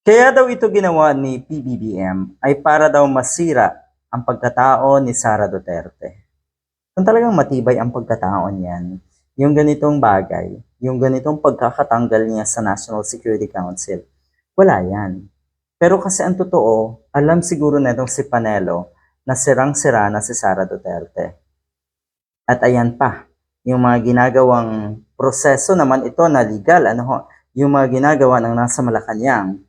Kaya daw ito ginawa ni PBBM ay para daw masira ang pagkatao ni Sara Duterte. Kung talagang matibay ang pagkatao niyan, yung ganitong bagay, yung ganitong pagkakatanggal niya sa National Security Council, wala yan. Pero kasi ang totoo, alam siguro netong si Panelo na sirang-sira na si Sara Duterte. At ayan pa, yung mga ginagawang proseso naman ito na legal, ano ho, yung mga ginagawa ng nasa Malacanang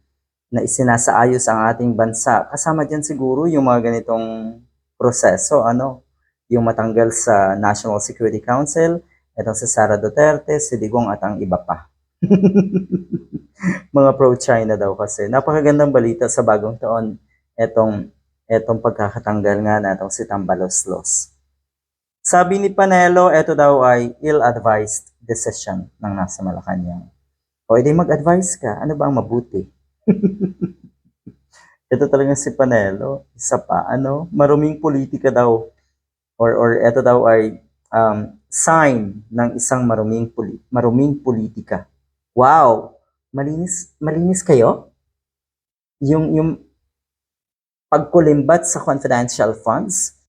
na isinasaayos ang ating bansa. Kasama dyan siguro yung mga ganitong proseso, ano, yung matanggal sa National Security Council, itong si Sara Duterte, si Digong at ang iba pa. mga pro-China daw kasi. Napakagandang balita sa bagong taon, etong, etong pagkakatanggal nga na itong si Tambaloslos. Sabi ni Panelo, ito daw ay ill-advised decision ng nasa Malacanang. O edi mag-advise ka, ano ba ang mabuti? ito talaga si Panelo, isa pa, ano, maruming politika daw. Or, or ito daw ay um, sign ng isang maruming, poli- maruming politika. Wow! Malinis, malinis kayo? Yung, yung pagkulimbat sa confidential funds,